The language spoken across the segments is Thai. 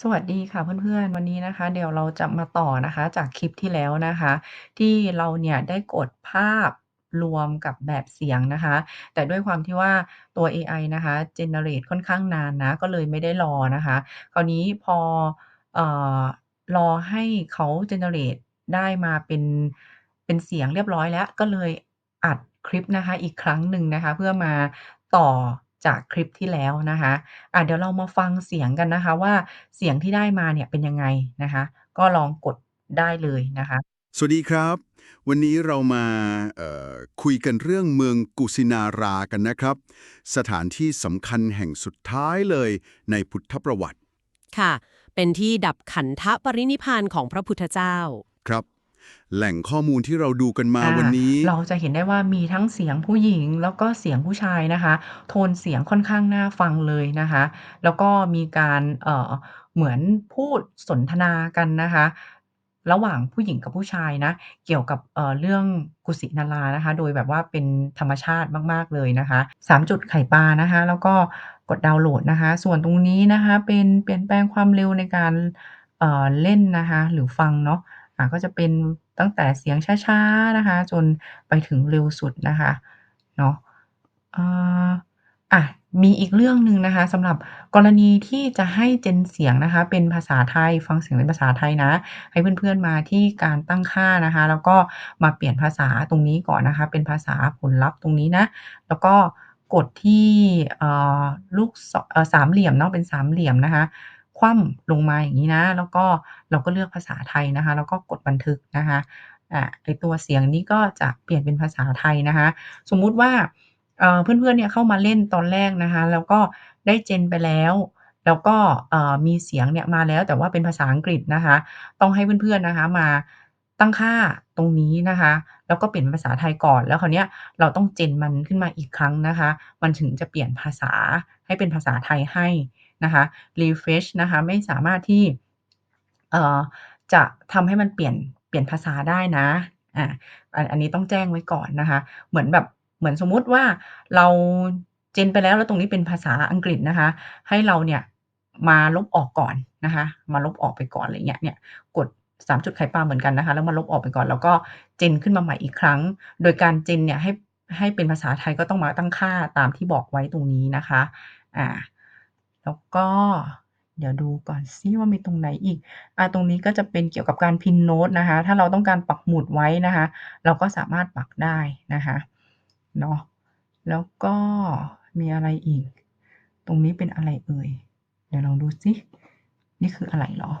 สวัสดีค่ะเพื่อน ๆ วันนี้นะคะ เดี๋ยวเราจะมาต่อนะคะ จากคลิปที่แล้วนะคะ ที่เราเนี่ยได้กดภาพรวมกับแบบเสียงนะคะ แต่ด้วยความที่ว่าตัวเอไอนะคะ generate ค่อนข้างนานนะ ก็เลยไม่ได้รอนะคะ คราวนี้พอเอ่อรอให้เขา generate ได้มาเป็นเป็นเสียงเรียบร้อยแล้ว ก็เลยอัดคลิปนะคะ อีกครั้งหนึ่งนะคะ เพื่อมาต่อ จากคลิปที่แล้วนะคะอะเดี๋ยวเรามาฟังเสียงกันนะคะว่าเสียงที่ได้มาเนี่ยเป็นยังไงนะคะ ก็ลองกดได้เลยนะคะ สวัสดีครับ วันนี้เรามาเอ่อคุยกันเรื่องเมืองกุสินารากันนะครับ สถานที่สำคัญแห่งสุดท้ายเลยในพุทธประวัติ ค่ะ เป็นที่ดับขันธปรินิพพานของพระพุทธเจ้า ครับ แหล่งข้อมูลที่เราดูกันมาอ่าวันนี้ เราจะเห็นได้ว่ามีทั้งเสียงผู้หญิงแล้วก็เสียงผู้ชายนะคะ โทนเสียงค่อนข้างน่าฟังเลยนะคะ แล้วก็มีการเอ่อเหมือนพูดสนทนากันนะคะ ระหว่างผู้หญิงกับผู้ชายนะ เกี่ยวกับเอ่อเรื่องกุสินารานะคะ โดยแบบว่าเป็นธรรมชาติมากๆเลยนะคะ3จุดไข่ปลานะคะ แล้วก็กดดาวน์โหลดนะคะ ส่วนตรงนี้นะคะ เป็นเปลี่ยนแปลงความเร็วในการเอ่อเล่นนะคะ หรือฟังเนาะ อ่าก็จะเป็นตั้งแต่เสียงช้าๆนะคะ จนไปถึงเร็วสุดนะคะเนาะอะมีอีกเรื่องหนึ่งนะคะสำหรับกรณีที่จะให้ gen เสียงนะคะ เป็นภาษาไทยฟังเสียงเป็นภาษาไทยนะ ให้เพื่อนๆมาที่การตั้งค่านะคะ แล้วก็มาเปลี่ยนภาษาตรงนี้ก่อนนะคะ เป็นภาษาผลลัพธ์ตรงนี้นะ แล้วก็กดที่ลูกสามเหลี่ยมเนาะเป็นสามเหลี่ยมนะคะ คว่ำลงมาอย่างนี้นะ แล้วก็เราก็เลือกภาษาไทยนะคะ แล้วก็กดบันทึกนะคะอ่าไอตัวเสียงนี้ก็จะเปลี่ยนเป็นภาษาไทยนะคะ สมมุติว่าเพื่อนๆเนี่ยเข้ามาเล่นตอนแรกนะคะ แล้วก็ได้ gen ไปแล้วแล้วก็มีเสียงเนี่ยมาแล้วแต่ว่าเป็นภาษาอังกฤษนะคะ ต้องให้เพื่อนๆนะคะมาตั้งค่าตรงนี้นะคะ แล้วก็เปลี่ยนภาษาไทยก่อน แล้วคราวเนี้ยเราต้อง gen มันขึ้นมาอีกครั้งนะคะ มันถึงจะเปลี่ยนภาษาให้เป็นภาษาไทยให้ นะคะ refresh นะคะไม่สามารถที่จะทำให้มันเปลี่ยนเปลี่ยนภาษาได้นะอ่าอันนี้ต้องแจ้งไว้ก่อนนะคะ เหมือนแบบเหมือนสมมุติว่าเรา gen ไปแล้วแล้วตรงนี้เป็นภาษาอังกฤษนะคะ ให้เราเนี่ยมาลบออกก่อนนะคะ มาลบออกไปก่อนอะไรเงี้ยเนี่ยกด3จุดไข่ปลาเหมือนกันนะคะ แล้วมาลบออกไปก่อน แล้วก็ gen ขึ้นมาใหม่อีกครั้ง โดยการ gen เนี่ยให้ให้เป็นภาษาไทยก็ต้องมาตั้งค่าตามที่บอกไว้ตรงนี้นะคะ อ่า แล้วก็เดี๋ยวดูก่อนซิว่ามีตรงไหนอีกอาตรงนี้ก็จะเป็นเกี่ยวกับการพินโน้ตนะคะ ถ้าเราต้องการปักหมุดไว้นะคะ เราก็สามารถปักได้นะคะ เนาะ แล้วก็มีอะไรอีก ตรงนี้เป็นอะไรเอ่ย เดี๋ยวลองดูซิ นี่คืออะไรหรอ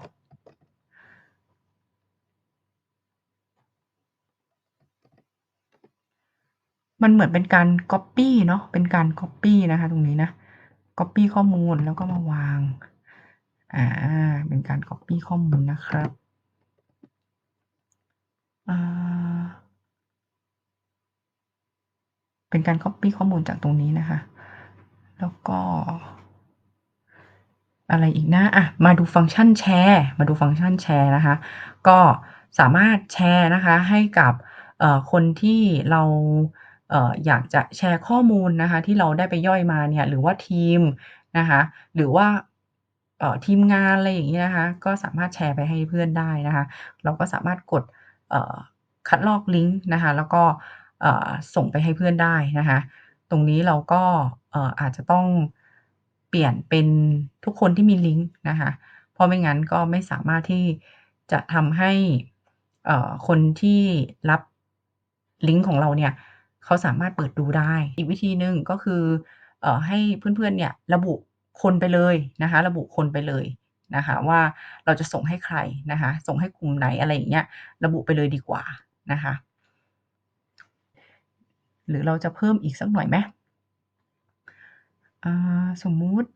มันเหมือนเป็นการก๊อบปี้เนาะ เป็นการก๊อบปี้นะคะ ตรงนี้นะ ก๊อบปี้ข้อมูลแล้วก็มาวาง อ่า เป็นการก๊อบปี้ข้อมูลนะครับอ่าเป็นการก๊อบปี้ข้อมูลจากตรงนี้นะคะ แล้วก็ อะไรอีกนะอะ มาดูฟังก์ชันแชร์ มาดูฟังก์ชันแชร์นะคะ ก็สามารถแชร์นะคะให้กับคนที่เรา เอ่ออยากจะแชร์ข้อมูลนะคะที่เราได้ไปย่อยมาเนี่ย หรือว่าทีมนะคะ หรือว่าเอ่อทีมงานอะไรอย่างงี้นะคะ ก็สามารถแชร์ไปให้เพื่อนได้นะคะ เราก็สามารถกดเอ่อคัดลอกลิงก์นะคะ แล้วก็เอ่อส่งไปให้เพื่อนได้นะคะ ตรงนี้เราก็เอ่ออาจจะต้องเปลี่ยนเป็นทุกคนที่มีลิงก์นะคะ เพราะไม่งั้นก็ไม่สามารถที่จะทำให้คนที่รับลิงก์ของเราเนี่ย เขาสามารถเปิดดูได้ อีกวิธีหนึ่งก็คือเอ่อให้เพื่อนๆเนี่ยระบุคนไปเลยนะคะ ระบุคนไปเลยนะคะว่าเราจะส่งให้ใครนะคะ ส่งให้กลุ่มไหนอะไรอย่างเงี้ยระบุไปเลยดีกว่านะคะ หรือเราจะเพิ่มอีกสักหน่อยไหมสมมุติ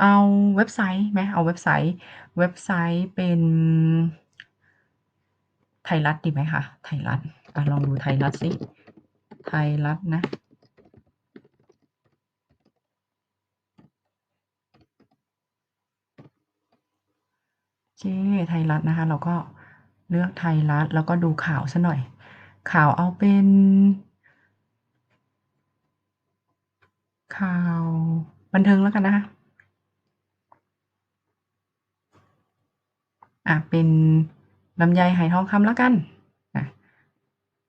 เอาเว็บไซต์ไหมเอาเว็บไซต์ เว็บไซต์เป็น ไทยรัฐดีไหมคะไทยรัฐอ่ลองดูไทยรัฐสิไทยรัฐนะเจ๊ไทยรัฐนะคะ เราก็เลือกไทยรัฐแล้วก็ดูข่าวซะหน่อย ข่าวเอาเป็น ข่าวบันเทิงแล้วกันนะคะอะเป็น ลำไยไหทองคำแล้วกันอ่า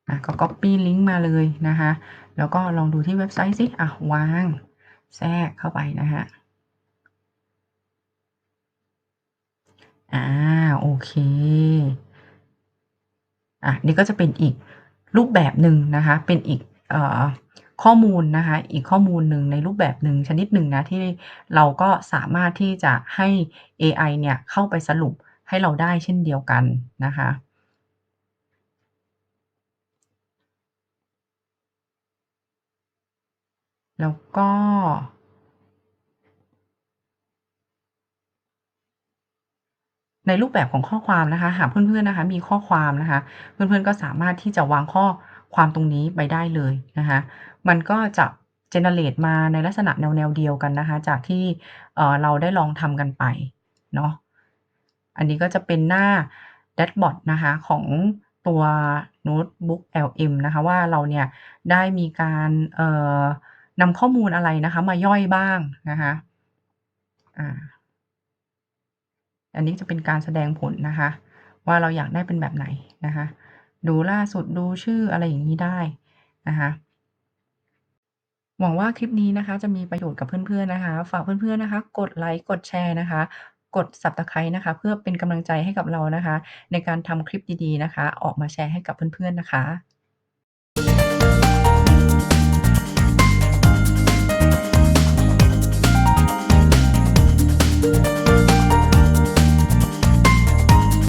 อ่าก็ก๊อบปี้ลิงก์มาเลยนะคะ แล้วก็ลองดูที่เว็บไซต์สิอ่าวางแทรกเข้าไปนะคะอ่าโอเค อ่านี่ก็จะเป็นอีกรูปแบบหนึ่งนะคะ เป็นอีกเอ่อข้อมูลนะคะ อีกข้อมูลหนึ่งในรูปแบบหนึ่งชนิดหนึ่งนะที่เราก็สามารถที่จะให้เอไอเนี่ยเข้าไปสรุป ให้เราได้เช่นเดียวกันนะคะแล้วก็ ในรูปแบบของข้อความนะคะ หากเพื่อนๆนะคะ มีข้อความนะคะ เพื่อนๆก็สามารถที่จะวางข้อความตรงนี้ไปได้เลยนะคะ มันก็จะ generate มาในลักษณะแนวๆเดียวกันนะคะ จากที่เเราได้ลองทำกันไปเนาะ อันนี้ก็จะเป็นหน้าแดชบอร์ดนะคะของตัวโน้ตบุ๊ก LM นะคะว่าเราเนี่ยได้มีการเอ่อนำข้อมูลอะไรนะคะมาย่อยบ้างนะคะอันนี้จะเป็นการแสดงผลนะคะ ว่าเราอยากได้เป็นแบบไหนนะคะ ดูล่าสุดดูชื่ออะไรอย่างงี้ได้นะคะหวังว่าคลิปนี้นะคะจะมีประโยชน์กับเพื่อนๆนะคะ ฝากเพื่อนๆนะคะ กดไลก์กดแชร์นะคะ กด Subscribe นะคะ เพื่อเป็นกำลังใจให้กับเรานะคะ ในการทำคลิปดีๆนะคะ ออกมาแชร์ให้กับเพื่อนๆนะคะ